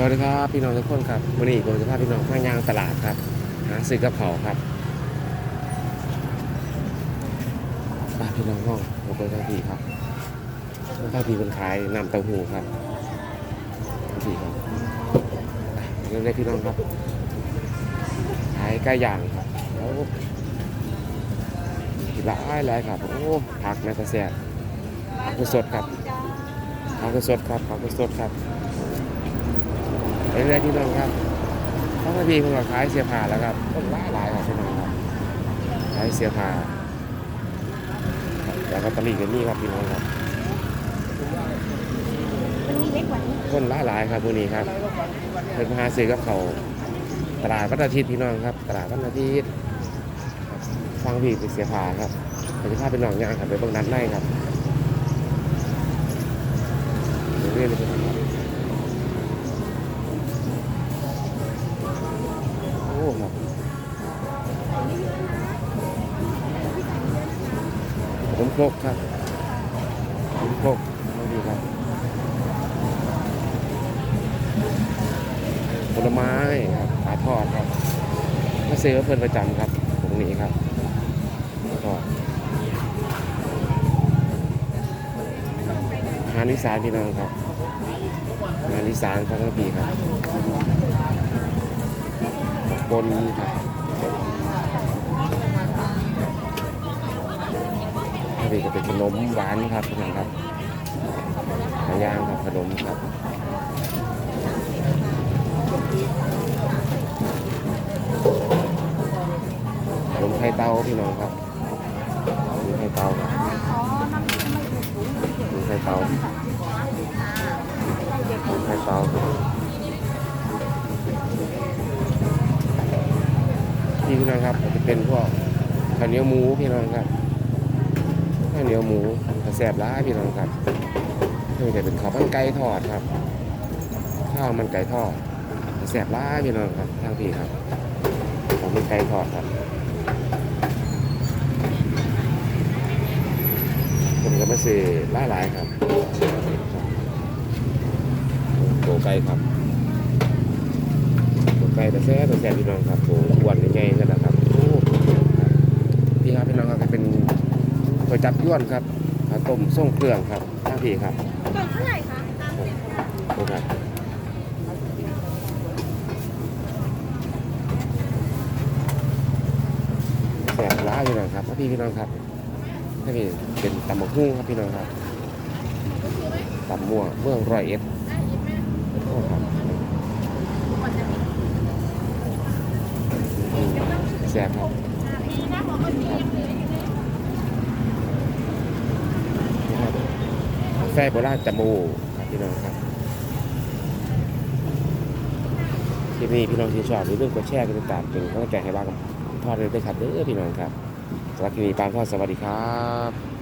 สวัสดีครับพี่น้องทุกคนครับวันนี้ผมจะพาพี่น้องข้างยางตลาดครับ หาซื้อกับเขาครับป้าพี่น้องห้องผมเปิดทาพีครับทางพีเป็นขายนำเต้าหู้ครับทาพีครับไปเริ่มเลยพี่น้องครับขายไก่ย่างครับโอ้หลายหลายครับโอ้ผักแม่ตะแซ่บผักสดครับผักสดครับผักสดครับ เรื่อยๆที่น้องครับต้องมาดีคนก็ขายเสื้อผ้าแล้วครับต้นหลายหลายๆครับพี่น้องครับขายเสื้อผ้าครับแล้วก็ตะลีกันนี่ครับพี่น้องครับมันมีเล็กกว่านี้คนหลายหลายๆครับวันนี้ครับเป็นมาหาซื้อกับเขาวตลาดวันอาทิตย์พี่น้องครับ ตลาดวันอาทิตย์ครับฟังพี่เป็นเสื้อผ้าครับเป็นผ้าเป็นหนองยางครับไปเบิ่งด้านในครับเรื่อยๆเลยครับ ผมครกครับผมครกไม่ดีครับผลไม้ครับปลาทอดครับมาซื้อเพื่อนประจำครับตรงนี้ครับปลาทอดอาหารอีสานพี่น้องครับอาหารอีสานครับทั้งปีครับปนครับ นี่ก็เป็นขนมหวานครับพี่น้องครับหลายอย่างครับขนมครับขนมไข่เต้าพี่น้องครับขนมไข่เต้าครับขนมไข่เต้าขนมไข่เต้านี่พี่น้องครับจะเป็นพวกข้าวเหนียวหมูพี่น้องครับ ข้าวเหนียวหมูกระแสบร้ายพี่น้องครับนี่จะเป็นข้าวมันไก่ทอดครับ ข้าวมันไก่ทอดกระแสบร้ายพี่น้องครับทางพี่ครับข้าวมันไก่ทอดครับผมก็มาซื้อหลายๆครับโตไก่ครับโตไก่แต่แซบแต่แซบพี่น้องครับโตอ้วนใหญ่ๆนั่นแหละครับโอ้ครับพี่ครับพี่น้องครับก็เป็นก๋ วยจับยวนครับข้าวต้มส่งเครื่องครับทางพี่ครับกล่องเท่าไหร่คะนี่ครับแสบร้ายพี่น้องครับพี่พี่น้องครับถ้าพี่เป็นตำมะฮุ่งครับพี่น้องครับตำมั่วเมืองร้อยเอ็ดโอ้ครับอืมแสบครับนี่ครับ กาแฟโบราณจมูครับพี่น้องครับคลิปนี้พี่น้องที่ชอบหรือเรื่องกดแชร์กดติดตามเป็นกำลังใจให้บ้างกับพ่อเลยด้วยครับเด้อพี่น้องครับสำหรับคลิปนี้ปานพ่อสวัสดีครับ